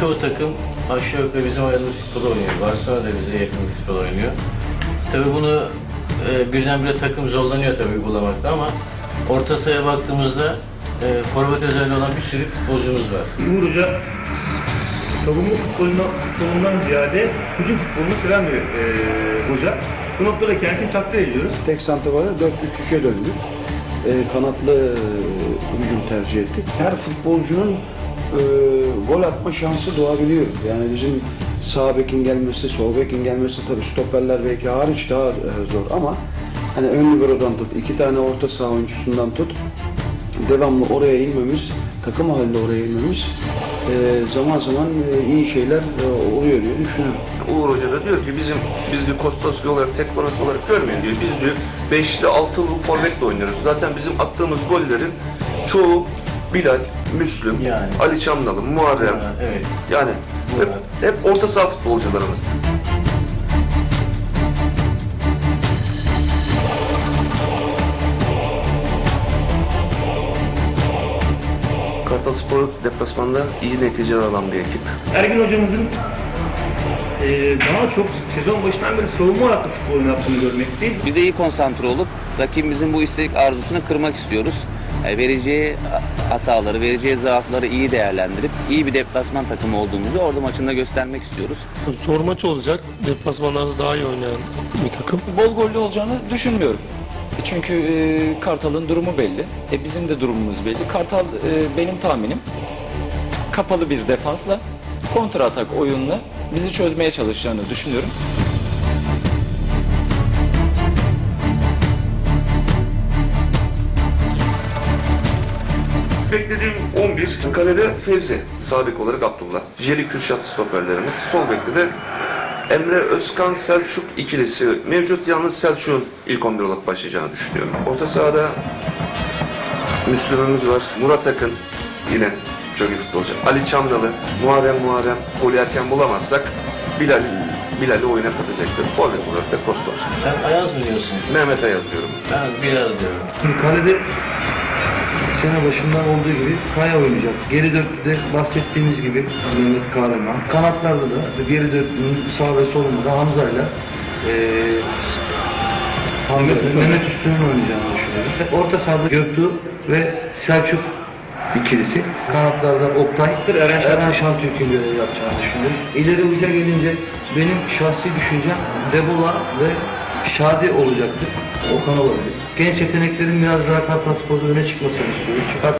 çoğu takım aşağı yukarı bizim oynadığımız futbol oynuyor. Barcelona da bize yakın bir futbol oynuyor. Tabii bunu e, birdenbire takım zorlanıyor tabii uygulamakta ama orta sahaya baktığımızda e, forvet özelliği olan bir sürü futbolcumuz var. Uğur Hoca savunma futboluna, futbolundan ziyade hücum futbolunu seven bir e, hoca. Bu noktada kendisini takdir ediyoruz. Tek santrafora 4-3-3'e döndük. Ee, kanatlı e, hücum tercih ettik. Her futbolcunun e, gol atma şansı doğabiliyor. Yani bizim sağ bekin gelmesi, sol bekin gelmesi tabii stoperler belki hariç daha e, zor ama hani ön liberodan tut, iki tane orta saha oyuncusundan tut devamlı oraya inmemiz, takım halinde oraya inmemiz e, zaman zaman e, iyi şeyler e, oluyor diye düşünüyorum. Uğur Hoca da diyor ki bizim biz bir Kostoski olarak tek forvet olarak görmeyin diyor. Biz diyor beşli altılı forvetle oynuyoruz. Zaten bizim attığımız gollerin çoğu Bilal, Müslüm, Yani. Ali Çamdalı, Muharrem. Ha, evet. Yani hep, hep orta saha futbolcularımızdı. Kartal Spor deplasmanda iyi neticeler alan bir ekip. Ergin hocamızın e, daha çok sezon başından beri savunma odaklı futbol yaptığını görmekteyim. Bize iyi konsantre olup rakibimizin bu istek arzusunu kırmak istiyoruz. Vereceği hataları, vereceği zaafları iyi değerlendirip iyi bir deplasman takımı olduğumuzu orada maçında göstermek istiyoruz. Zor maç olacak. Deplasmanlarda daha iyi oynayan bir takım. bol gollü olacağını düşünmüyorum. Çünkü e, Kartal'ın durumu belli. E, bizim de durumumuz belli. Kartal e, benim tahminim kapalı bir defansla kontra atak oyunla bizi çözmeye çalışacağını düşünüyorum. Beklediğim 11. Kalede Fevzi. Sağ bek olarak Abdullah. Jerry Kürşat stoperlerimiz. Sol bekte de Emre Özkan Selçuk ikilisi mevcut. Yalnız Selçuk'un ilk 11 olarak başlayacağını düşünüyorum. Orta sahada Müslüm'ümüz var. Murat Akın yine çok iyi futbolcu. Ali Çamdalı, Muharrem Muharrem. Golü erken bulamazsak Bilal Bilal'i oyuna katacaktır. Forvet olarak da Kostovski. Sen Ayaz mı diyorsun? Mehmet Ayaz diyorum. Ben Bilal diyorum. Kalede sene başından olduğu gibi Kaya oynayacak. Geri dörtlüde bahsettiğimiz gibi Mehmet Kahraman. Kanatlarda da geri dörtlünün sağ ve solunda da Hamza'yla eee Mehmet, Üstün'ün oynayacağını düşünüyoruz. Orta sahada Göktuğ ve Selçuk ikilisi. Kanatlarda Oktay, Eren. Eren Şentürk'ün görev yapacağını düşünüyoruz. İleri uca gelince benim şahsi düşüncem Debola ve Şadi olacaktır. Okan olabilir. Genç yeteneklerin biraz daha Kartal Spor'da öne çıkmasını istiyoruz.